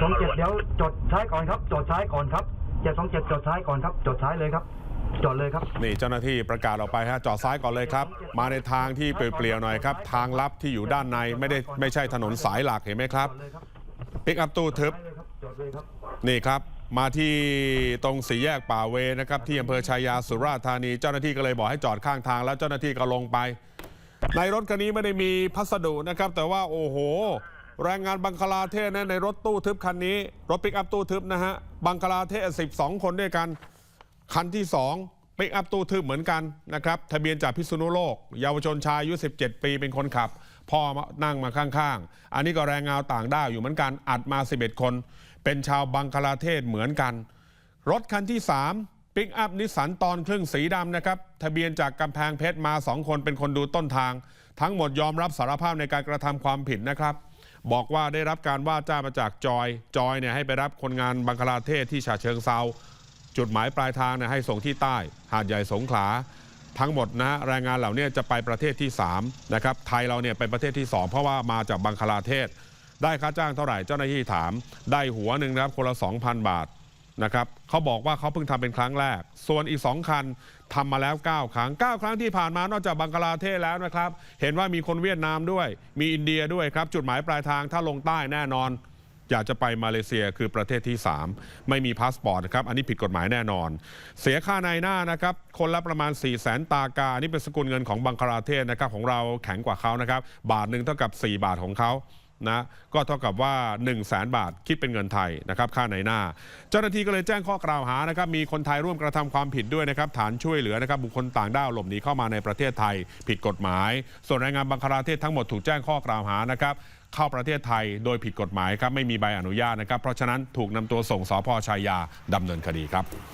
สองเจ็ดเดี๋ยวจดซ้ายก่อนครับ จดซ้ายก่อนครับเจ็ดสองเจ็ดจดซ้ายก่อนครับ จดซ้ายเลยครับจดเลยครับ นี่เจ้าหน้าที่ประกาศออกไปฮะจอดซ้ายก่อนเลยครับ มาในทางที่เปลี่ยวๆหน่อยครับ ทางลับที่อยู่ด้านในไม่ได้ไม่ใช่ถนนสายหลักเห็นไหมครับจดเลยครับปิกอัพตู้ทึบซ้ายเลยครับจดเลยครับนี่ครับมาที่ตรงสี่แยกป่าเวนะครับที่อำเภอชายาสุราษฎร์ธานี เจ้าหน้าที่ก็เลยบอกให้จอดข้างทาง แล้วเจ้าหน้าที่ก็ลงไป ในรถคันนี้ไม่ได้มีพัสดุนะครับ แต่ว่าโอ้โห แรงงานบังคลาเทศนะในรถตู้ทึบคันนี้ รถปิกอัพตู้ทึบนะฮะบังคลาเทศ 12 คนด้วยกัน คันที่2ปิกอัพตู้ทึบเหมือนกันนะครับทะเบียนจากพิษณุโลก เยาวชนชายอายุ 17 ปีเป็นคนขับ พ่อนั่งมาข้างๆ อันนี้ก็แรงงานต่างด้าวอยู่เหมือนกันอัดมา 11 คน เป็นชาวบังคลาเทศเหมือนกัน รถคันที่3ปิกอัพนิสสันตอนครึ่งสีดำนะครับ ทะเบียนจากกำแพงเพชรมา2คนเป็นคนดูต้นทาง ทั้งหมดยอมรับสารภาพในการกระทำความผิดนะครับ บอกว่าได้รับการว่าจ้างมาจากจอย จอยเนี่ยให้ไปรับคนงานบังคลาเทศที่ฉะเชิงเซาจุดหมายปลายทางเนี่ยให้ส่งที่ใต้ หาดใหญ่สงขลาทั้งหมดนะแรงงานเหล่านี้จะไปประเทศที่3นะครับไทยเราเนี่ยไปประเทศที่ 2 เพราะว่ามาจากบังคลาเทศ ได้ค่าจ้างเท่าไหร่เจ้าหน้าที่ถาม ได้หัวหนึ่งนะครับคนละ 2,000 บาท นะครับเขาบอกว่าเขาเพิ่งทำเป็นครั้งแรก ส่วนอีก 2 คันทำมาแล้ว 9 ครั้ง 9 ครั้งที่ผ่านมานอกจากบังคลาเทศแล้วนะครับ เห็นว่ามีคนเวียดนามด้วย มีอินเดียด้วยครับ จุดหมายปลายทางถ้าลงใต้แน่นอน อยากจะไปมาเลเซียคือประเทศที่ 3 ไม่มีพาสปอร์ตนะครับ อันนี้ผิดกฎหมายแน่นอน เสียค่าในหน้านะครับ คนละประมาณ 4 0 0แสนตากานนี้เป็นสกุลเงินของบังคลาเทศนะครับของเราแข็งกว่าเขานะครับ บาทหนึ่งเท่ากับ 4 บาทของเขา นะก็เท่ากับว่า 1 0 0 0 0แสนบาทคิดเป็นเงินไทยนะครับค่าในหน้า เจ้าหน้าที่ก็เลยแจ้งข้อกล่าวหานะครับมีคนไทยร่วมกระทำความผิดด้วยนะครับฐานช่วยเหลือนะครับบุคคลต่างด้าวหลบหนีเข้ามาในประเทศไทย ผิดกฎหมาย ส่วนแรงงานบังคลาเทศทั้งหมดถูกแจ้งข้อกล่าวหานะครับเข้าประเทศไทยโดยผิดกฎหมายครับไม่มีใบอนุญาตนะครับเพราะฉะนั้นถูกนำตัวส่งสพชายาดำเนินคดีครับ